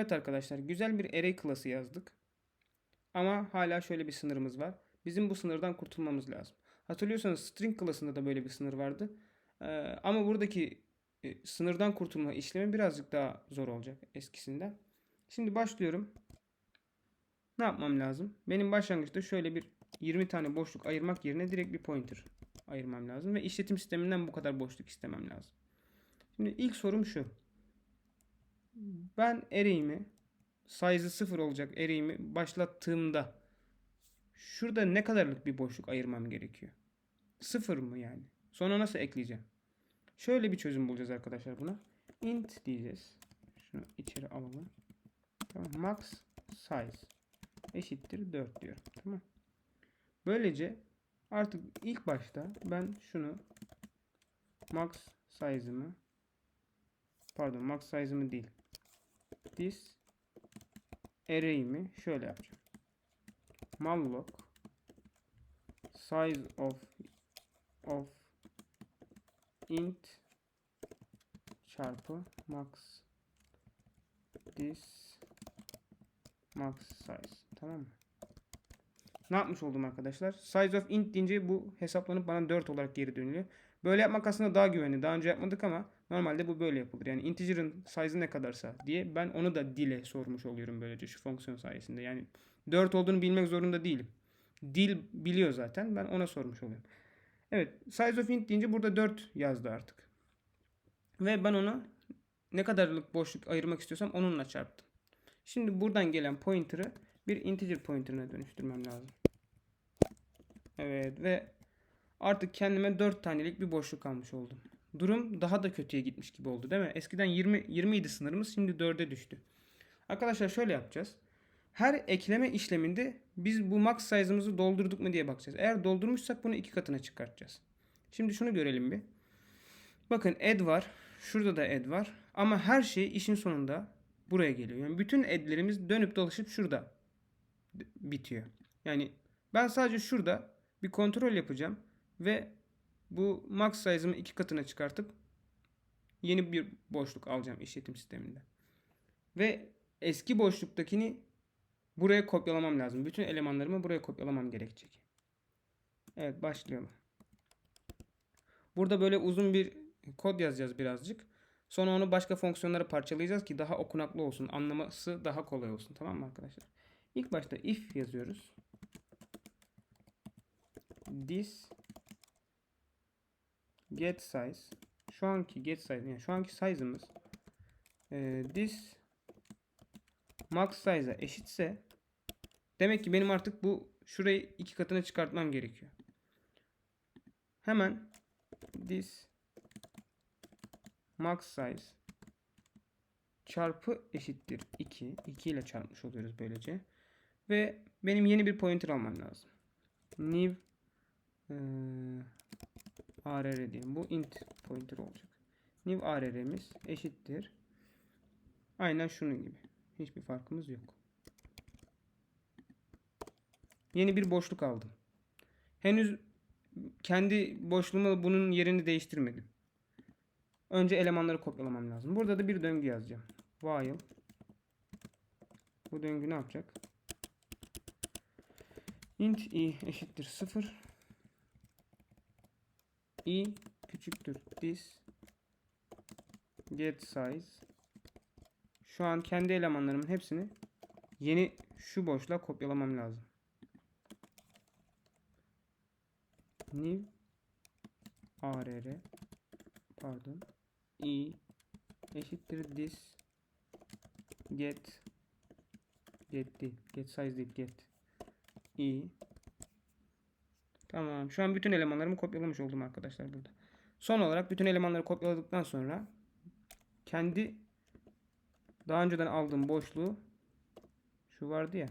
Evet arkadaşlar güzel bir array klası yazdık. Ama hala şöyle bir sınırımız var. Bizim bu sınırdan kurtulmamız lazım. Hatırlıyorsanız string klasında da böyle bir sınır vardı. Ee, ama buradaki e, sınırdan kurtulma işlemi birazcık daha zor olacak eskisinden. Şimdi başlıyorum. Ne yapmam lazım? Benim başlangıçta şöyle bir 20 tane boşluk ayırmak yerine direkt bir pointer ayırmam lazım. Ve işletim sisteminden bu kadar boşluk istemem lazım. Şimdi ilk sorum şu. Ben array'imi size'ı 0 olacak array'imi başlattığımda şurada ne kadarlık bir boşluk ayırmam gerekiyor? 0 mı yani? Sonra nasıl ekleyeceğim? Şöyle bir çözüm bulacağız arkadaşlar buna. int diyeceğiz. Şunu içeri alalım. Tamam. Max size eşittir 4 diyorum. Tamam. Böylece artık ilk başta ben şunu max size'ımı pardon max size'ımı değil this array'imi şöyle yapacağım. malloc size of of int çarpı max this max size tamam mı? Ne yapmış oldum arkadaşlar? Size of int deyince bu hesaplanıp bana 4 olarak geri dönüyor. Böyle yapmak aslında daha güvenli. Daha önce yapmadık ama normalde bu böyle yapılır. Yani integer'ın size'ı ne kadarsa diye ben onu da dile sormuş oluyorum böylece şu fonksiyon sayesinde. Yani 4 olduğunu bilmek zorunda değilim. Dil biliyor zaten. Ben ona sormuş oluyorum. Evet. Size of int deyince burada 4 yazdı artık. Ve ben onu ne kadarlık boşluk ayırmak istiyorsam onunla çarptım. Şimdi buradan gelen pointer'ı bir integer pointer'ına dönüştürmem lazım. Evet ve artık kendime 4 tanelik bir boşluk almış oldum. Durum daha da kötüye gitmiş gibi oldu değil mi? Eskiden 20 20 idi sınırımız şimdi 4'e düştü. Arkadaşlar şöyle yapacağız. Her ekleme işleminde biz bu max size'ımızı doldurduk mu diye bakacağız. Eğer doldurmuşsak bunu iki katına çıkartacağız. Şimdi şunu görelim bir. Bakın add var. Şurada da add var. Ama her şey işin sonunda buraya geliyor. Yani bütün add'lerimiz dönüp dolaşıp şurada bitiyor. Yani ben sadece şurada bir kontrol yapacağım ve bu max size'ımı iki katına çıkartıp yeni bir boşluk alacağım işletim sisteminde. Ve eski boşluktakini buraya kopyalamam lazım. Bütün elemanlarımı buraya kopyalamam gerekecek. Evet başlayalım. Burada böyle uzun bir kod yazacağız birazcık. Sonra onu başka fonksiyonlara parçalayacağız ki daha okunaklı olsun. Anlaması daha kolay olsun. Tamam mı arkadaşlar? İlk başta if yazıyoruz. This get size şu anki get size yani şu anki size'ımız e, this max size'a eşitse demek ki benim artık bu şurayı iki katına çıkartmam gerekiyor. Hemen this max size çarpı eşittir 2. 2 ile çarpmış oluyoruz böylece. Ve benim yeni bir pointer almam lazım. New e, arr diyeyim. Bu int pointer olacak. New arr'miz eşittir. Aynen şunun gibi. Hiçbir farkımız yok. Yeni bir boşluk aldım. Henüz kendi boşluğuma bunun yerini değiştirmedim. Önce elemanları kopyalamam lazım. Burada da bir döngü yazacağım. While bu döngü ne yapacak? int i eşittir 0 i küçüktür. This get size. Şu an kendi elemanlarımın hepsini yeni şu boşluğa kopyalamam lazım. New arr pardon. İ eşittir this get get değil get size değil get. İ tamam. Şu an bütün elemanlarımı kopyalamış oldum arkadaşlar burada. Son olarak bütün elemanları kopyaladıktan sonra kendi daha önceden aldığım boşluğu şu vardı ya.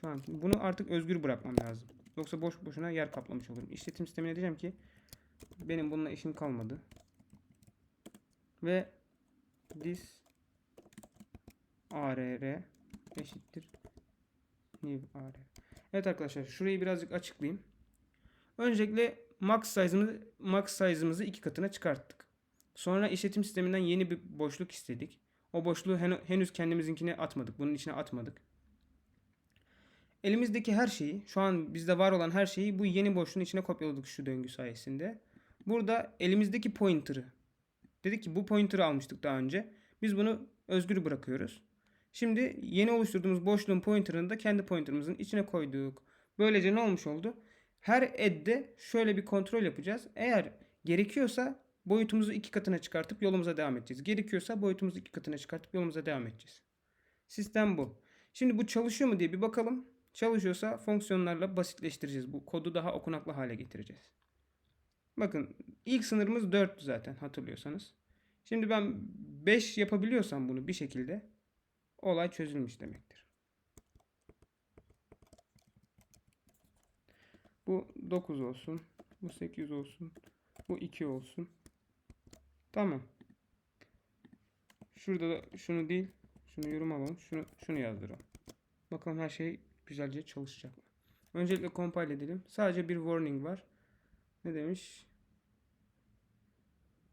Şu an bunu artık özgür bırakmam lazım. Yoksa boş boşuna yer kaplamış olurum. İşletim sistemine diyeceğim ki benim bununla işim kalmadı. Ve this arr eşittir. New arr. Evet arkadaşlar şurayı birazcık açıklayayım. Öncelikle max size'ımızı max size'ımızı iki katına çıkarttık. Sonra işletim sisteminden yeni bir boşluk istedik. O boşluğu hen- henüz kendimizinkine atmadık. Bunun içine atmadık. Elimizdeki her şeyi, şu an bizde var olan her şeyi bu yeni boşluğun içine kopyaladık şu döngü sayesinde. Burada elimizdeki pointer'ı dedik ki bu pointer'ı almıştık daha önce. Biz bunu özgür bırakıyoruz. Şimdi yeni oluşturduğumuz boşluğun pointer'ını da kendi pointer'ımızın içine koyduk. Böylece ne olmuş oldu? Her add'de şöyle bir kontrol yapacağız. Eğer gerekiyorsa boyutumuzu iki katına çıkartıp yolumuza devam edeceğiz. Gerekiyorsa boyutumuzu iki katına çıkartıp yolumuza devam edeceğiz. Sistem bu. Şimdi bu çalışıyor mu diye bir bakalım. Çalışıyorsa fonksiyonlarla basitleştireceğiz. Bu kodu daha okunaklı hale getireceğiz. Bakın ilk sınırımız 4 zaten hatırlıyorsanız. Şimdi ben 5 yapabiliyorsam bunu bir şekilde olay çözülmüş demektir. Bu 9 olsun. Bu 8 olsun. Bu 2 olsun. Tamam. Şurada da şunu değil. Şunu yorum alalım. Şunu, şunu yazdıralım. Bakalım her şey güzelce çalışacak mı? Öncelikle compile edelim. Sadece bir warning var. Ne demiş?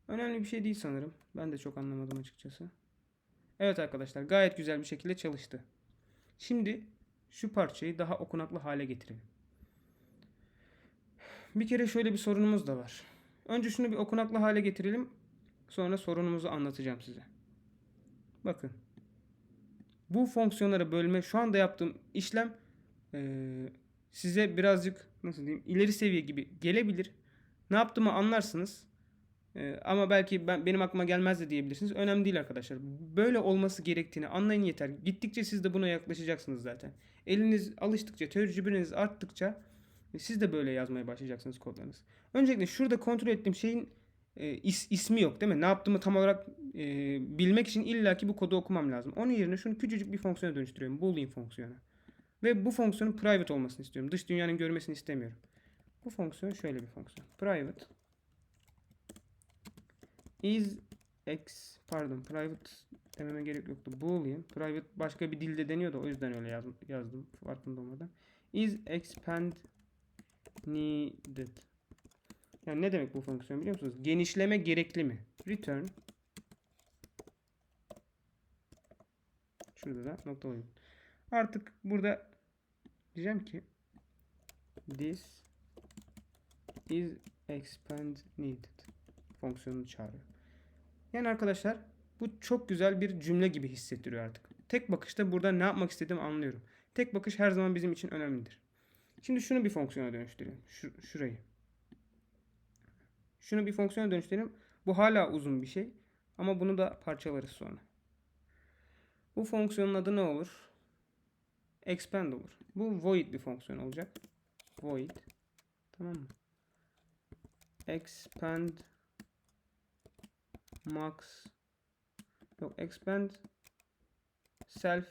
Önemli bir şey değil sanırım. Ben de çok anlamadım açıkçası. Evet arkadaşlar gayet güzel bir şekilde çalıştı. Şimdi şu parçayı daha okunaklı hale getirelim. Bir kere şöyle bir sorunumuz da var. Önce şunu bir okunaklı hale getirelim. Sonra sorunumuzu anlatacağım size. Bakın. Bu fonksiyonlara bölme şu anda yaptığım işlem eee, size birazcık nasıl diyeyim ileri seviye gibi gelebilir. Ne yaptığımı anlarsınız. Eee, ama belki ben benim aklıma gelmez de diyebilirsiniz. Önemli değil arkadaşlar. Böyle olması gerektiğini anlayın yeter. Gittikçe siz de buna yaklaşacaksınız zaten. Eliniz alıştıkça, tecrübeniz arttıkça e, siz de böyle yazmaya başlayacaksınız kodlarınızı. Öncelikle şurada kontrol ettiğim şeyin e, is- ismi yok değil mi? Ne yaptığımı tam olarak e, bilmek için illaki bu kodu okumam lazım. Onun yerine şunu küçücük bir fonksiyona dönüştürüyorum. Boolean fonksiyonu. Ve bu fonksiyonun private olmasını istiyorum. Dış dünyanın görmesini istemiyorum. Bu fonksiyon şöyle bir fonksiyon. Private is x pardon private dememe gerek yoktu. Boolean. Private başka bir dilde deniyordu. O yüzden öyle yazdım, yazdım farkında olmadan. Is expand needed. Yani ne demek bu fonksiyon biliyor musunuz? Genişleme gerekli mi? Return. Şurada da nokta oyun. Artık burada diyeceğim ki this is expand needed fonksiyonunu çağırıyor. Yani arkadaşlar bu çok güzel bir cümle gibi hissettiriyor artık. Tek bakışta burada ne yapmak istediğimi anlıyorum. Tek bakış her zaman bizim için önemlidir. Şimdi şunu bir fonksiyona dönüştürelim. Şu, şurayı. Şunu bir fonksiyona dönüştürelim. Bu hala uzun bir şey. Ama bunu da parçalarız sonra. Bu fonksiyonun adı ne olur? Expand olur. Bu void bir fonksiyon olacak. Void. Tamam mı? Expand max yok expand self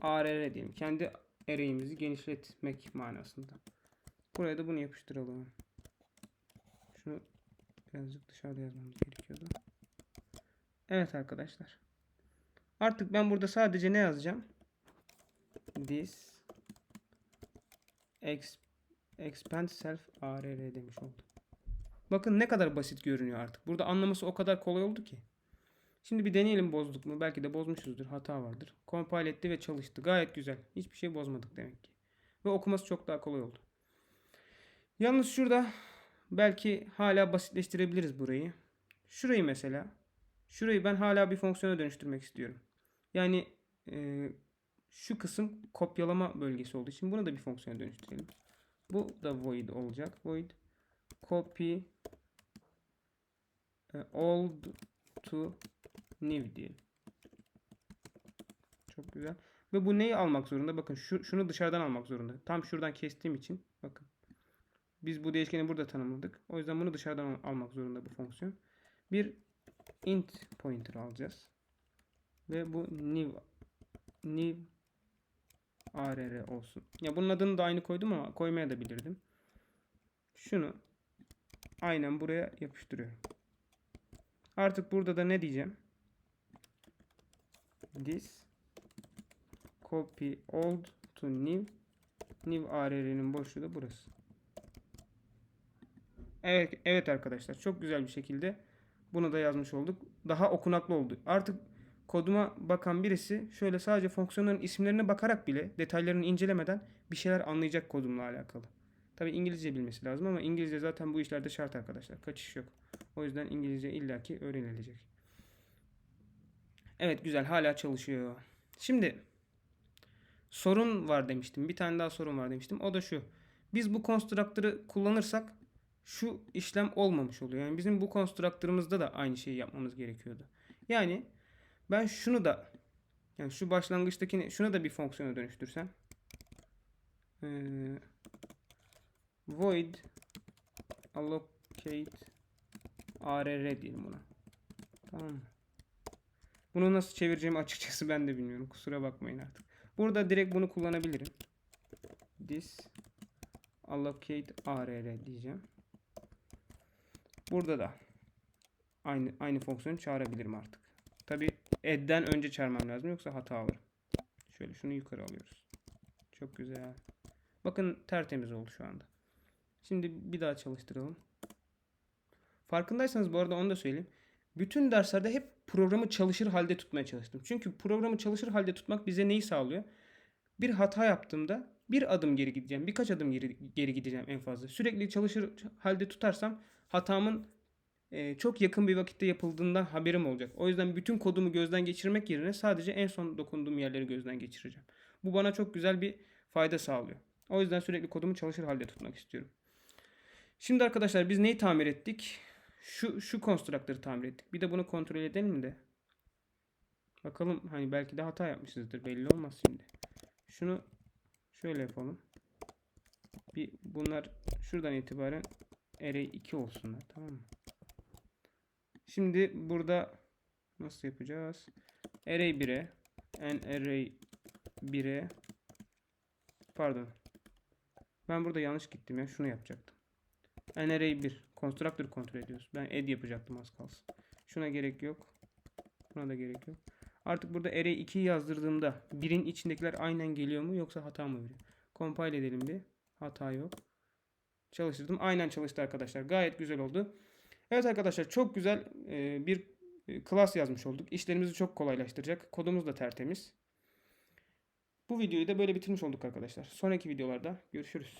arr diyelim. Kendi array'imizi genişletmek manasında. Buraya da bunu yapıştıralım. Şunu birazcık dışarıda yazmamız gerekiyordu. Evet arkadaşlar. Artık ben burada sadece ne yazacağım? This ex, expand self arr demiş oldum. Bakın ne kadar basit görünüyor artık. Burada anlaması o kadar kolay oldu ki. Şimdi bir deneyelim bozduk mu? Belki de bozmuşuzdur. Hata vardır. Compile etti ve çalıştı. Gayet güzel. Hiçbir şey bozmadık demek ki. Ve okuması çok daha kolay oldu. Yalnız şurada belki hala basitleştirebiliriz burayı. Şurayı mesela. Şurayı ben hala bir fonksiyona dönüştürmek istiyorum. Yani e, şu kısım kopyalama bölgesi olduğu için bunu da bir fonksiyona dönüştürelim. Bu da void olacak. Void copy e, old to new diyelim. Çok güzel. Ve bu neyi almak zorunda? Bakın şu, şunu dışarıdan almak zorunda. Tam şuradan kestiğim için bakın. Biz bu değişkeni burada tanımladık. O yüzden bunu dışarıdan al- almak zorunda bu fonksiyon. Bir int pointer alacağız. Ve bu new new arr olsun. Ya bunun adını da aynı koydum ama koymaya da bilirdim. Şunu aynen buraya yapıştırıyorum. Artık burada da ne diyeceğim? This copy old to new new arr'nin boşluğu da burası. Evet, evet arkadaşlar çok güzel bir şekilde bunu da yazmış olduk. Daha okunaklı oldu. Artık koduma bakan birisi şöyle sadece fonksiyonların isimlerine bakarak bile detaylarını incelemeden bir şeyler anlayacak kodumla alakalı. Tabi İngilizce bilmesi lazım ama İngilizce zaten bu işlerde şart arkadaşlar. Kaçış yok. O yüzden İngilizce illaki öğrenilecek. Evet güzel hala çalışıyor. Şimdi sorun var demiştim. Bir tane daha sorun var demiştim. O da şu. Biz bu constructor'ı kullanırsak şu işlem olmamış oluyor. Yani bizim bu constructor'ımızda da aynı şeyi yapmamız gerekiyordu. Yani ben şunu da yani şu başlangıçtakini şunu da bir fonksiyona dönüştürsem ee, void allocate arr diyelim buna. Tamam mı? Bunu nasıl çevireceğimi açıkçası ben de bilmiyorum. Kusura bakmayın artık. Burada direkt bunu kullanabilirim. This allocate arr diyeceğim. Burada da aynı aynı fonksiyonu çağırabilirim artık. Tabi add'den önce çağırmam lazım yoksa hata alırım. Şöyle şunu yukarı alıyoruz. Çok güzel. Bakın tertemiz oldu şu anda. Şimdi bir daha çalıştıralım. Farkındaysanız bu arada onu da söyleyeyim. Bütün derslerde hep programı çalışır halde tutmaya çalıştım. Çünkü programı çalışır halde tutmak bize neyi sağlıyor? Bir hata yaptığımda bir adım geri gideceğim. Birkaç adım geri, geri gideceğim en fazla. Sürekli çalışır halde tutarsam hatamın e, çok yakın bir vakitte yapıldığından haberim olacak. O yüzden bütün kodumu gözden geçirmek yerine sadece en son dokunduğum yerleri gözden geçireceğim. Bu bana çok güzel bir fayda sağlıyor. O yüzden sürekli kodumu çalışır halde tutmak istiyorum. Şimdi arkadaşlar biz neyi tamir ettik? Şu şu constructor'ı tamir ettik. Bir de bunu kontrol edelim de. Bakalım hani belki de hata yapmışızdır. Belli olmaz şimdi. Şunu şöyle yapalım. Bir bunlar şuradan itibaren array 2 olsunlar. Tamam mı? Şimdi burada nasıl yapacağız? Array 1'e n array 1'e pardon. Ben burada yanlış gittim ya. Şunu yapacaktım. Array 1 constructor kontrol ediyoruz. Ben add yapacaktım az kalsın. Şuna gerek yok. Buna da gerek yok. Artık burada array 2'yi yazdırdığımda 1'in içindekiler aynen geliyor mu yoksa hata mı veriyor? Compile edelim bir. Hata yok. Çalıştırdım. Aynen çalıştı arkadaşlar. Gayet güzel oldu. Evet arkadaşlar çok güzel e, bir e, class yazmış olduk. İşlerimizi çok kolaylaştıracak. Kodumuz da tertemiz. Bu videoyu da böyle bitirmiş olduk arkadaşlar. Sonraki videolarda görüşürüz.